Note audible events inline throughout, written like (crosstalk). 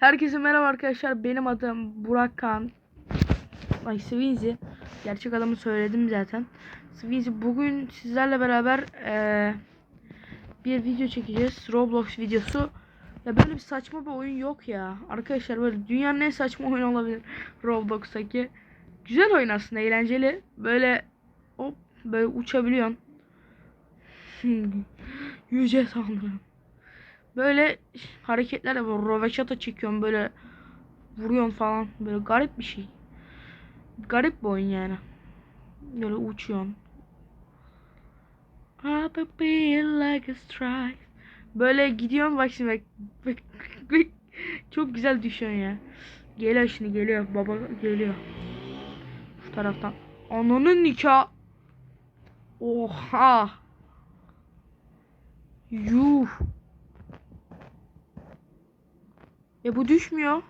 Herkese merhaba arkadaşlar. Benim adım Burak Kan. Ay Sweezy. Gerçek adımı söyledim zaten. Sweezy bugün sizlerle beraber eee, bir video çekeceğiz. Roblox videosu. Ya böyle bir saçma bir oyun yok ya. Arkadaşlar böyle dünyanın en saçma oyunu olabilir Roblox'taki. Güzel oyun aslında eğlenceli. Böyle hop böyle uçabiliyorsun. (laughs) Yüce sanırım. Böyle hareketler yapıyor. Rovaşata çekiyorum böyle vuruyorsun falan. Böyle garip bir şey. Garip bir oyun yani. Böyle uçuyorsun. Böyle gidiyorsun bak şimdi. Bak, bak. Çok güzel düşüyorsun ya. Geliyor şimdi geliyor. Baba geliyor. Şu taraftan. Ananın nikah. Oha. Yuh. Ya bu düşmüyor.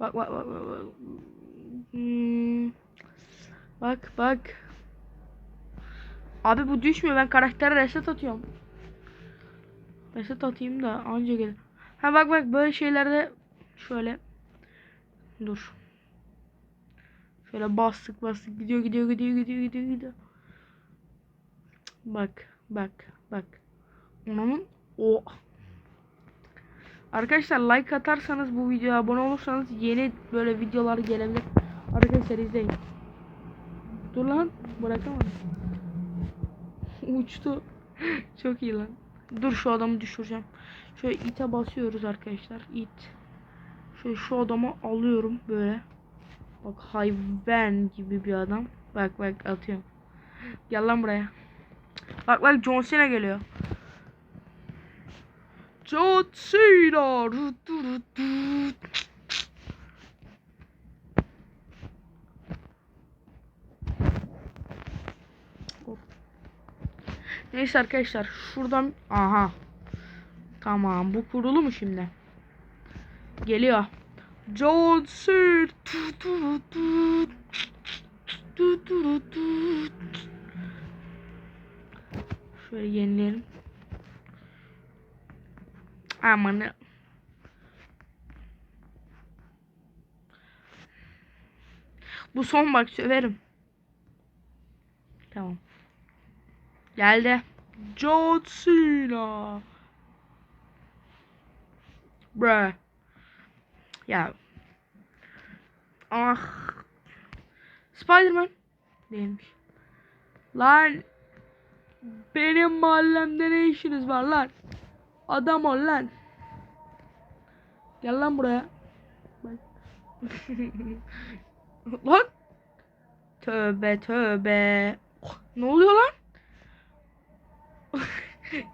Bak bak bak bak. Bak, Hmm. bak. bak. Abi bu düşmüyor. Ben karaktere reset atıyorum. Reset atayım da anca gelir. Ha bak bak böyle şeylerde şöyle dur. Şöyle bastık bastık gidiyor gidiyor gidiyor gidiyor gidiyor gidiyor. Bak bak bak. Onun o Arkadaşlar like atarsanız bu videoya abone olursanız yeni böyle videolar gelebilir. Arkadaşlar izleyin. Dur lan bırakamadım. (laughs) Uçtu. (laughs) Çok iyi lan. Dur şu adamı düşüreceğim. Şöyle ite basıyoruz arkadaşlar. İt. Şöyle şu adamı alıyorum böyle. Bak hayvan gibi bir adam. Bak bak atıyorum. Gel lan buraya. Bak bak John Cena geliyor. John Cena. Neyse arkadaşlar şuradan aha. Tamam bu kurulu mu şimdi? Geliyor. John Cena şöyle yenileyelim aman bu son bak söverim tamam Geldi. John Cena. Bruh. Ya. Ah. Spiderman. Değilmiş. Lan. Benim mahallemde ne işiniz var lan? Adam ol lan. Gel lan buraya. (laughs) Lan. Tövbe tövbe. Ne oluyor lan? (laughs)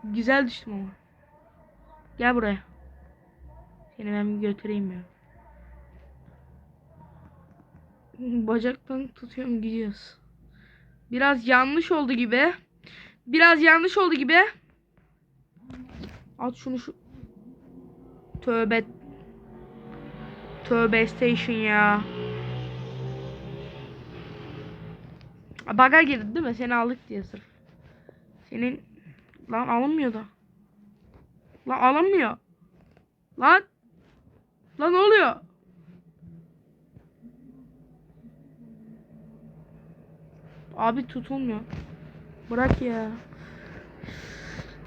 Güzel düştüm ama. Gel buraya. Seni ben bir götüreyim ya. (laughs) Bacaktan tutuyorum gidiyoruz. Biraz yanlış oldu gibi. Biraz yanlış oldu gibi. At şunu şu. Tövbe. Tövbe station ya. Baga girdi değil mi? Seni aldık diye sırf. Senin lan alınmıyor da. Lan alınmıyor. Lan. Lan ne oluyor? Abi tutulmuyor. Bırak ya.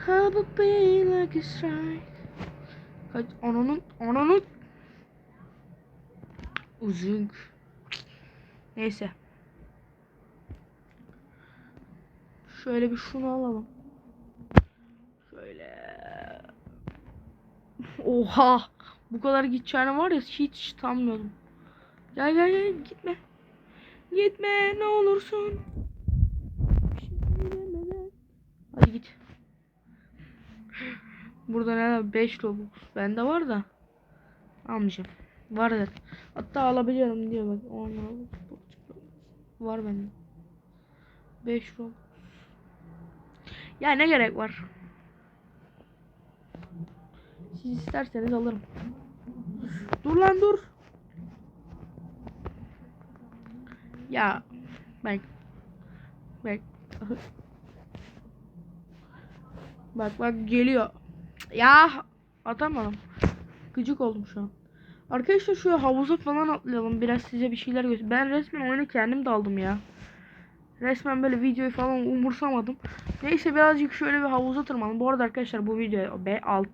How about being like a strike? Kaç ananın ananın uzun. Neyse. Şöyle bir şunu alalım. Şöyle. Oha. Bu kadar gideceğini var ya hiç sanmıyordum. Gel gel gel gitme. Gitme ne olursun. Hadi git. Burada ne 5 Robux. Bende var da. Almayacağım. Var da. Hatta alabiliyorum diyor bak. 10 Robux. Var bende. 5 Robux. Ya ne gerek var? Siz isterseniz alırım. Dur lan dur. Ya bak. Bak. (laughs) Bak bak geliyor. Ya Atamadım. Gıcık oldum şu an. Arkadaşlar şu havuza falan atlayalım. Biraz size bir şeyler göster. Ben resmen oyuna kendim daldım ya. Resmen böyle videoyu falan umursamadım. Neyse birazcık şöyle bir havuza tırmanalım. Bu arada arkadaşlar bu video be 6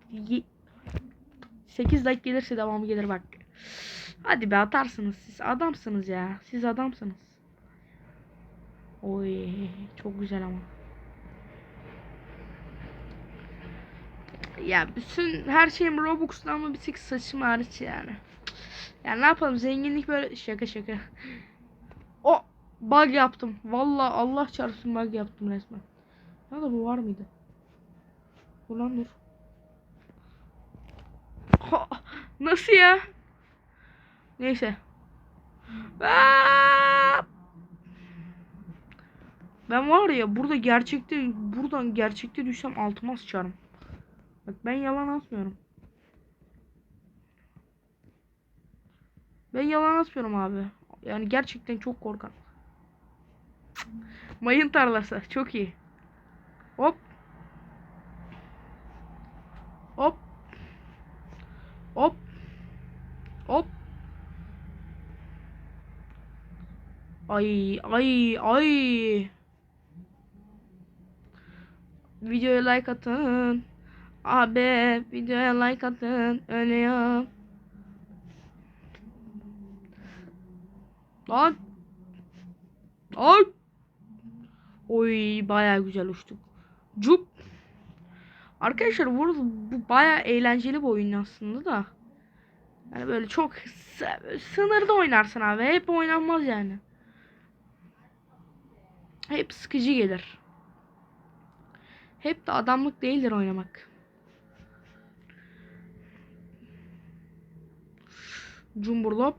8 like gelirse devamı gelir bak. Hadi be atarsınız siz adamsınız ya. Siz adamsınız. Oy çok güzel ama. Ya bütün her şeyim Robux'ta ama bir tek saçım hariç yani. Ya ne yapalım zenginlik böyle şaka şaka. O bug yaptım. Vallahi Allah çarpsın bug yaptım resmen. Ya da bu var mıydı? Ulan dur. Ha, nasıl ya? Neyse. Ben var ya burada gerçekte buradan gerçekte düşsem altıma sıçarım. Bak ben yalan atmıyorum. Ben yalan atmıyorum abi. Yani gerçekten çok korkan. Mayın tarlası çok iyi. Hop. Hop. Hop. Hop. Ay ay ay. Videoya like atın. Abi videoya like atın. Ölüyorum. Lan. Lan. Oy baya güzel uçtuk. Cup. Arkadaşlar bu, bu baya eğlenceli bir oyun aslında da. Yani böyle çok sı- sınırda oynarsın abi. Hep oynanmaz yani. Hep sıkıcı gelir. Hep de adamlık değildir oynamak. Cumburlop.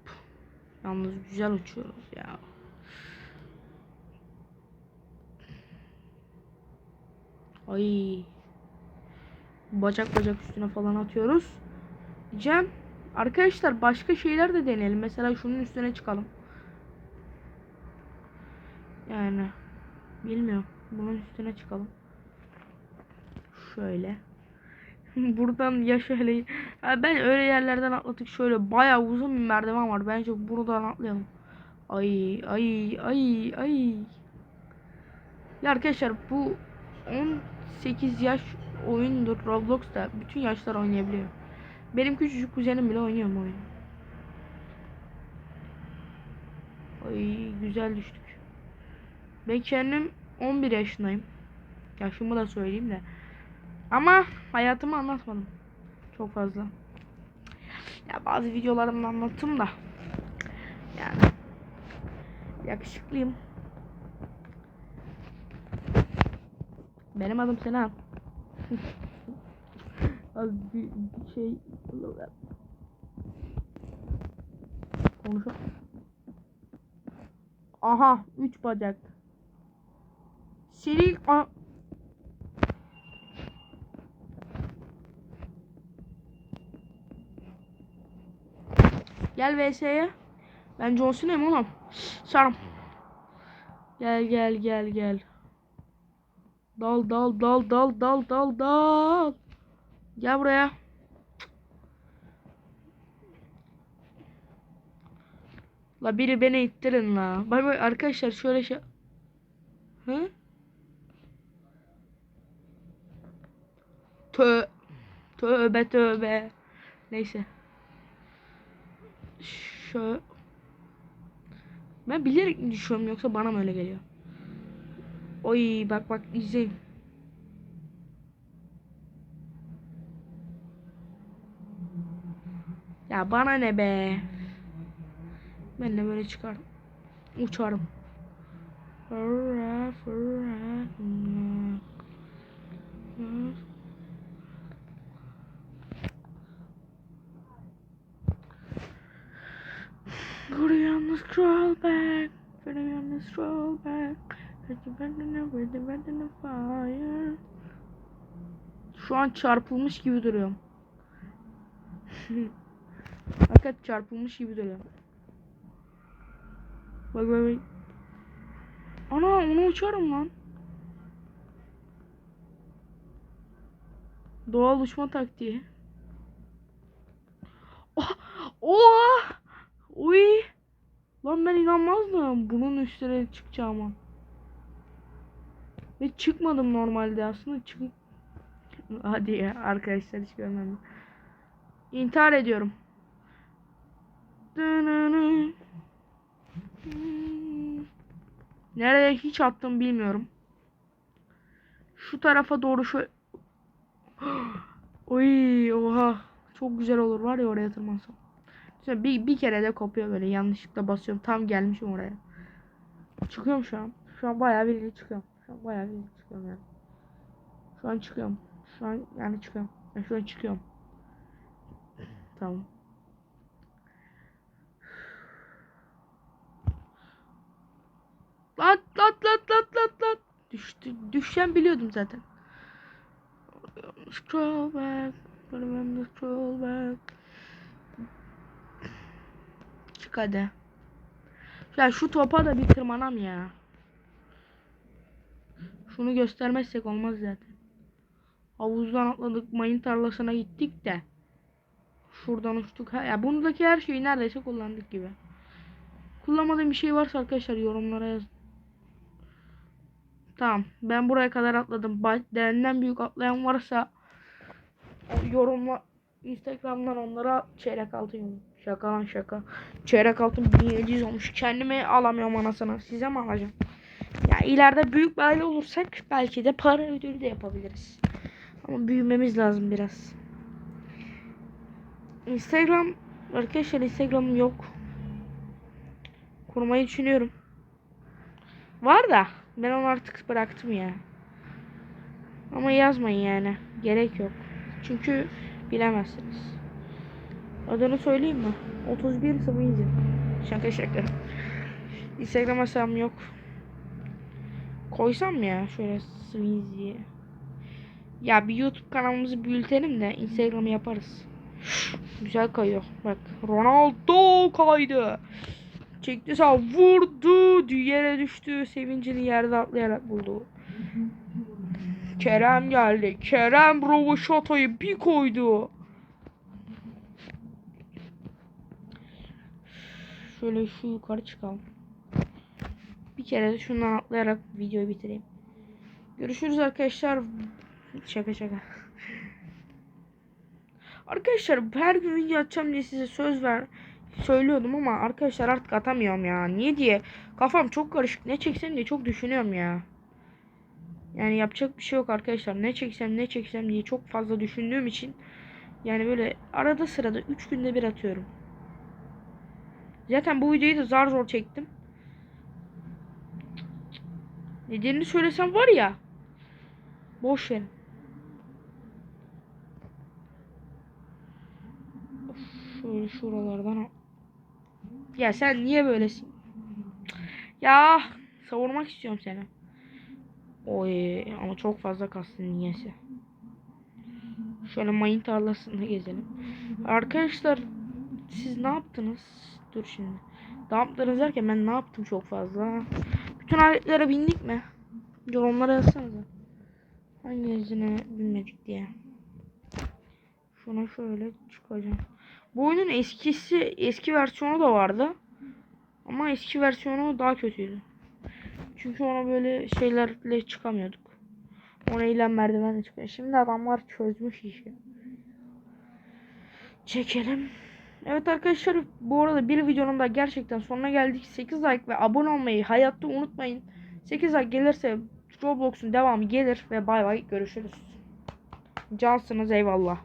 Yalnız güzel uçuyoruz ya. Ay. Bacak bacak üstüne falan atıyoruz. Cem. Arkadaşlar başka şeyler de deneyelim. Mesela şunun üstüne çıkalım. Yani. Bilmiyorum. Bunun üstüne çıkalım. Şöyle. (laughs) Buradan ya şöyle. Ha ben öyle yerlerden atladık. Şöyle bayağı uzun bir merdiven var. Bence buradan atlayalım. Ay ay ay ay. Ya arkadaşlar bu 18 yaş oyundur Roblox'ta. Bütün yaşlar oynayabiliyor. Benim küçücük kuzenim bile oynuyor bu oyunu. Ay güzel düştük. Ben kendim 11 yaşındayım. Yaşımı da söyleyeyim de. Ama hayatımı anlatmadım. Çok fazla. Ya bazı videolarımda anlattım da. Yani. Yakışıklıyım. Benim adım Sinan. (laughs) Az bir, bir şey konuşalım. Aha, üç bacak. Senin Gel VS'ye. Ben John Cena'yım oğlum. Sarım. Gel gel gel gel. Dal dal dal dal dal dal dal. Gel buraya. La biri beni ittirin la. Bak bak arkadaşlar şöyle şey. Hı? Tö tövbe tövbe. Neyse. Şöyle. Ben bilerek düşüyorum yoksa bana mı öyle geliyor? Oy bak bak izleyin. Ya bana ne be. Ben de böyle çıkarım. Uçarım. Fırra, fırra. Buraya yalnız crawl back. Buraya yalnız crawl back. With the bandana fire. Şu an çarpılmış gibi duruyorum. (laughs) Fakat çarpılmış gibi duruyorum. Bak bak bak. Ana onu uçarım lan. Doğal uçma taktiği. Oh! Oh! Uy! Lan ben inanmazdım bunun üstüne çıkacağıma. Ve çıkmadım normalde aslında çık. Hadi ya arkadaşlar hiç görmedim. İntihar ediyorum. Nereye hiç attım bilmiyorum. Şu tarafa doğru şöyle. (gasps) Oy oha. Çok güzel olur var ya oraya tırmansam. Bir, bir kere de kopuyor böyle yanlışlıkla basıyorum. Tam gelmişim oraya. Çıkıyorum şu an. Şu an bayağı bir çıkıyorum. Şu an bayağı bir çıkıyorum yani. Şu an çıkıyorum. Şu an yani çıkıyorum. Ben şu an çıkıyorum. Tamam. Lat lat lat lat lat lat. Düştü. Düşeceğim biliyordum zaten. Scroll back. Remember scroll back. Çık hadi. Ya şu topa da bir tırmanam ya. Şunu göstermezsek olmaz zaten. Havuzdan atladık, mayın tarlasına gittik de. Şuradan uçtuk. Ha, ya bundaki her şeyi neredeyse kullandık gibi. Kullanmadığım bir şey varsa arkadaşlar yorumlara yazın. Tamam. Ben buraya kadar atladım. Benden büyük atlayan varsa yorumla Instagram'dan onlara çeyrek altın. Şaka lan şaka. Çeyrek altın 1700 olmuş. Kendime alamıyorum anasını. Size mi alacağım? Ya ileride büyük bir aile olursak belki de para ödülü de yapabiliriz. Ama büyümemiz lazım biraz. Instagram arkadaşlar Instagram'ım yok. Kurmayı düşünüyorum. Var da ben onu artık bıraktım ya. Ama yazmayın yani. Gerek yok. Çünkü bilemezsiniz. Adını söyleyeyim mi? 31 Sweezy. Şaka şaka. Instagram hesabım yok. Koysam ya şöyle Sweezy. Ya bir YouTube kanalımızı büyütelim de Instagram'ı yaparız. Güzel kayıyor. Bak Ronaldo kaydı. Çekti sağ vurdu. Yere düştü. Sevincini yerde atlayarak buldu. Kerem geldi. Kerem Rovaşata'yı bir koydu. Şöyle şu yukarı çıkalım. Kere de şundan atlayarak videoyu bitireyim. Görüşürüz arkadaşlar. Şaka şaka. Arkadaşlar her gün video atacağım diye size söz ver söylüyordum ama arkadaşlar artık atamıyorum ya. Niye diye kafam çok karışık. Ne çeksem diye çok düşünüyorum ya. Yani yapacak bir şey yok arkadaşlar. Ne çeksem ne çeksem diye çok fazla düşündüğüm için yani böyle arada sırada 3 günde bir atıyorum. Zaten bu videoyu da zar zor çektim. Nedenini söylesem var ya. Boş verin. Şöyle şuralardan al. Ya sen niye böylesin? Ya savurmak istiyorum seni. Oy ama çok fazla kastın niyesi. Şöyle mayın tarlasında gezelim. Arkadaşlar siz ne yaptınız? Dur şimdi. Ne yaptınız derken ben ne yaptım çok fazla. Bütün aletlere bindik mi? Yorumlara yazsanıza. Hangisine binmedik diye. Şuna şöyle çıkacağım. Bu oyunun eskisi eski versiyonu da vardı. Ama eski versiyonu daha kötüydü. Çünkü ona böyle şeylerle çıkamıyorduk. Ona eğlen merdivenle çıkıyor. Şimdi adamlar çözmüş işi. Çekelim. Evet arkadaşlar bu arada bir videonun da gerçekten sonuna geldik. 8 like ve abone olmayı hayatta unutmayın. 8 like gelirse Roblox'un devamı gelir ve bay bay görüşürüz. Cansınız eyvallah.